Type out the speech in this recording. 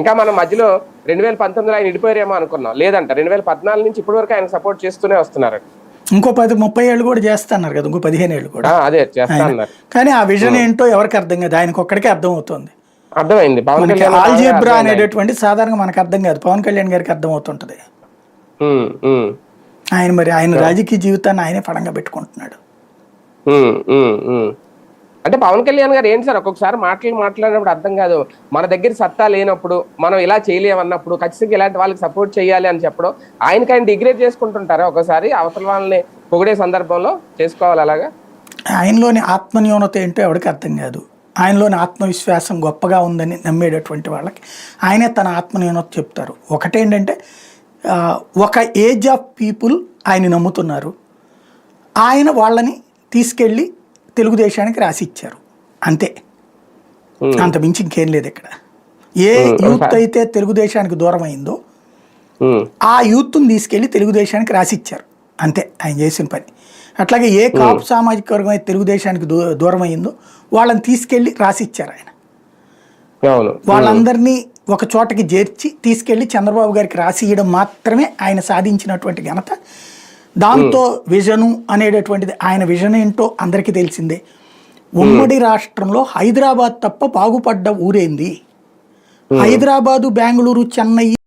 ఇంకా మనం మధ్యలో రెండు వేల పంతొమ్మిదిలో ఆయన ఇడిపోయారేమో అనుకున్నాం. లేదంట రెండు వేల పద్నాలుగు నుంచి ఇప్పటి వరకు ఆయన సపోర్ట్ చేస్తూనే వస్తున్నారు. ఇంకో పది ముప్పై ఏళ్ళు కూడా చేస్తున్నారు కదా ఇంకో పదిహేను ఏళ్ళు కూడా. అదే చేస్తా అన్నారు కానీ ఆ విజన్ ఏంటో ఎవరికి అర్థం కాదు. ఆయనకు ఒక్కడికే అర్థం అవుతుంది అర్థమైంది. పవన్ కళ్యాణ్ ఆల్జీబ్రా అనేటటువంటి సాధారణంగా మనకు అర్థం కాదు. పవన్ కళ్యాణ్ గారికి అర్థం అవుతుంటది ఆయన మరి ఆయన రాజకీయ జీవితాన్ని ఆయనే పడంగా పెట్టుకుంటున్నాడు. అంటే పవన్ కళ్యాణ్ గారు ఏంటి సార్? ఒక్కొక్కసారి మాటలు మాట్లాడినప్పుడు అర్థం కాదు. మన దగ్గర సత్తా లేనప్పుడు మనం ఇలా చేయలేమన్నప్పుడు ఖచ్చితంగా ఇలాంటి వాళ్ళకి సపోర్ట్ చేయాలి అని చెప్పడం ఆయనకి ఆయన డిగ్రేడ్ చేసుకుంటుంటారా ఒకసారి? అవతల వాళ్ళని పొగిడే సందర్భంలో చేసుకోవాలి అలాగా? ఆయనలోని ఆత్మన్యూనత ఏంటో ఎవరికి అర్థం కాదు. ఆయనలోని ఆత్మవిశ్వాసం గొప్పగా ఉందని నమ్మేటటువంటి వాళ్ళకి ఆయనే తన ఆత్మన్యూనత చెప్తారు. ఒకటేంటంటే ఒక ఏజ్ ఆఫ్ పీపుల్ ఆయన నమ్ముతున్నారు. ఆయన వాళ్ళని తీసుకెళ్ళి తెలుగుదేశానికి రాసిచ్చారు. అంతే. ఉమ్, అంత మించి ఇంకేం లేదు ఇక్కడ. ఏ యూత్ అయితే తెలుగుదేశానికి దూరం అయిందో ఆ యూత్ని తీసుకెళ్ళి తెలుగుదేశానికి రాసిచ్చారు. అంతే ఆయన చేసిన పని. అట్లాగే ఏ కాపు సామాజిక వర్గం అయితే తెలుగుదేశానికి దూ దూరం అయిందో వాళ్ళని తీసుకెళ్ళి రాసిచ్చారు ఆయన. అవును. వాళ్ళందరినీ ఒక చోటకి చేర్చి తీసుకెళ్ళి చంద్రబాబు గారికి రాసియడం మాత్రమే ఆయన సాధించినటువంటి ఘనత. దాంతో విజను అనేటటువంటిది ఆయన విజన్ ఏంటో అందరికీ తెలిసిందే. ఉమ్మడి రాష్ట్రంలో హైదరాబాద్ తప్ప బాగుపడ్డ ఊరేంది? హైదరాబాదు బెంగళూరు చెన్నై